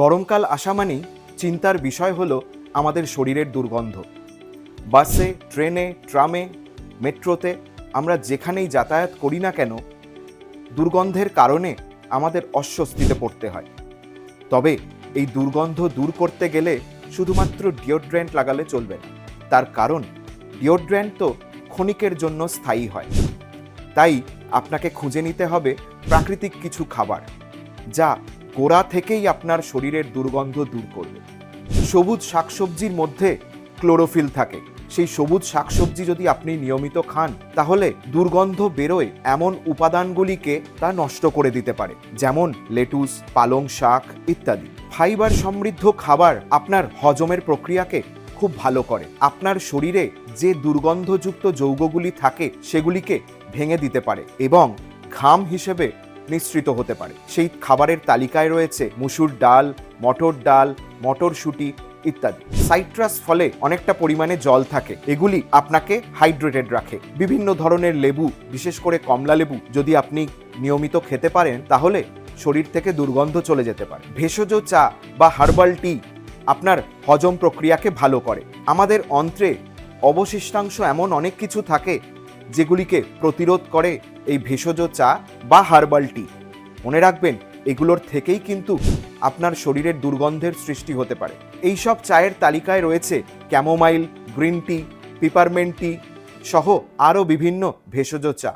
গরমকাল আসা মানেই চিন্তার বিষয় হলো আমাদের শরীরের দুর্গন্ধ। বাসে, ট্রেনে, ট্রামে, মেট্রোতে আমরা যেখানেই যাতায়াত করি না কেন, দুর্গন্ধের কারণে আমাদের অস্বস্তিতে পড়তে হয়। তবে এই দুর্গন্ধ দূর করতে গেলে শুধুমাত্র ডিওড্রেন্ট লাগালে চলবে না। তার কারণ, ডিওড্রেন্ট তো ক্ষণিকের জন্য স্থায়ী হয়। তাই আপনাকে খুঁজে নিতে হবে প্রাকৃতিক কিছু খাবার, যা গোড়া থেকেই আপনার শরীরের দুর্গন্ধ দূর করবে। সবুজ শাকসবজির মধ্যে ক্লোরোফিল থাকে। সেই সবুজ শাকসবজি যদি আপনি নিয়মিত খান, তাহলে দুর্গন্ধ বেরোয় এমন উপাদানগুলিকে তা নষ্ট করে দিতে পারে, যেমন লেটুস, পালং শাক ইত্যাদি। ফাইবার সমৃদ্ধ খাবার আপনার হজমের প্রক্রিয়াকে খুব ভালো করে। আপনার শরীরে যে দুর্গন্ধযুক্ত যৌগগুলি থাকে, সেগুলিকে ভেঙে দিতে পারে এবং ঘাম হিসেবে নিঃসৃত হতে পারে। সেই খাবারের তালিকায় রয়েছে মুসুর ডাল, মটর ডাল, মটরশুঁটি ইত্যাদি। সাইট্রাস ফলে অনেকটা পরিমাণে জল থাকে। এগুলি আপনাকে হাইড্রেটেড রাখে। বিভিন্ন ধরনের লেবু, বিশেষ করে কমলা লেবু, যদি আপনি নিয়মিত খেতে পারেন, তাহলে শরীর থেকে দুর্গন্ধ চলে যেতে পারে। ভেষজ চা বা হার্বাল টি আপনার হজম প্রক্রিয়াকে ভালো করে। আমাদের অন্ত্রে অবশিষ্টাংশ এমন অনেক কিছু থাকে যেগুলিকে প্রতিরোধ করে এই ভেষজ চা বা হার্বাল টি। মনে রাখবেন, এগুলোর থেকেই কিন্তু আপনার শরীরের দুর্গন্ধের সৃষ্টি হতে পারে। এই সব চায়ের তালিকায় রয়েছে chamomile, green tea, peppermint tea সহ আরও বিভিন্ন ভেষজ চা।